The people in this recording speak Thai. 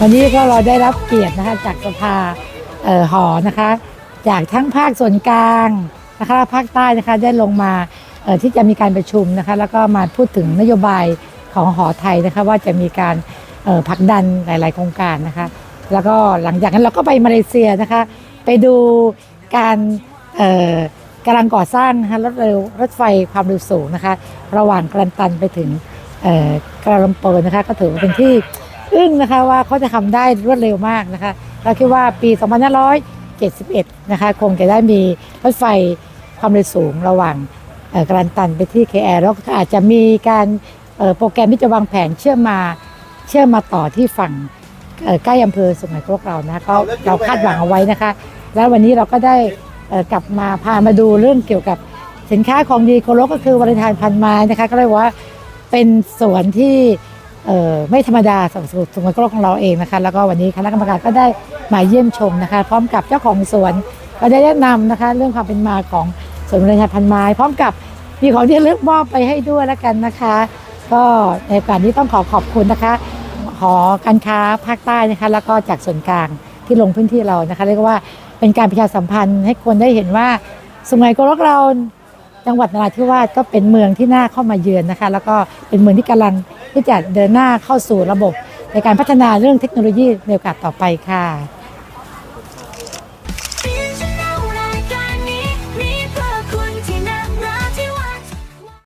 วันนี้ก็เราได้รับเกียรตินะคะจากสภาเอ่อหอนะคะ จากทั้งภาคส่วนกลางนะคะภาคใต้นะคะได้ลงมาเอ่อที่จะมีการประชุมนะคะ แล้วก็มาพูดถึงนโยบายของหอไทยนะคะว่าจะมีการเอ่อผลักดันหลาย ๆ โครงการนะคะ แล้วก็หลังจากนั้นเราก็ไปมาเลเซียนะคะ ไปดูการเอ่อกำลังก่อสร้างนะคะรถเร็วรถไฟความเร็วสูงนะคะ ระหว่างกรันตันไปถึงเอ่อกราลัมเปอร์นะคะ ก็ถือว่าเป็นที่ อึ้งนะคะว่าเขาจะทำได้รวดเร็วมากนะคะเราคิดว่าปี 2571 นะคะคงจะได้มีรถไฟความเร็วสูงระหว่างเอ่อกรันตันไปที่ KL แล้วก็อาจจะมีการเอ่อโปรแกรมที่จะวางแผนเชื่อมมาเชื่อมมาต่อที่ฝั่งเอ่อใกล้อำเภอสุไหงโกลกเรานะคะก็เราคาดหวังเอาไว้นะคะ แล้ววันนี้เราก็ได้เอ่อกลับมาพามาดูเรื่องเกี่ยวกับสินค้าของดีโกโลก็คือวาเลนไทน์พันไม้นะคะ ก็เลยกว่าเป็นสวนที่เอ่อ ไม่ธรรมดาสำหรับสวนโกโลของเราเองนะคะ แล้วก็วันนี้คณะกรรมการก็ได้มาเยี่ยมชมนะคะ พร้อมกับเจ้าของสวนก็ได้แนะนำนะคะ เรื่องความเป็นมาของสวนวาเลนไทน์พันไม้ พร้อมกับมีของที่ลึกมอบไปให้ด้วยแล้วกันนะคะ ก็ในโอกาสนี้ต้องขอขอบคุณนะคะหอการค้าภาคใต้นะคะ แล้วก็จากส่วนกลางที่ลงพื้นที่เรานะคะ เรียกว่าเป็นการประชาสัมพันธ์ให้คนได้เห็นว่าสุไหงโกลกเราจังหวัดนราธิวาสก็เป็นเมืองที่น่าเข้ามาเยือนนะคะ แล้วก็เป็นเมืองที่กำลัง ที่จะเดินหน้าเข้าสู่ระบบในการพัฒนาเรื่องเทคโนโลยีในโอกาสต่อไปค่ะ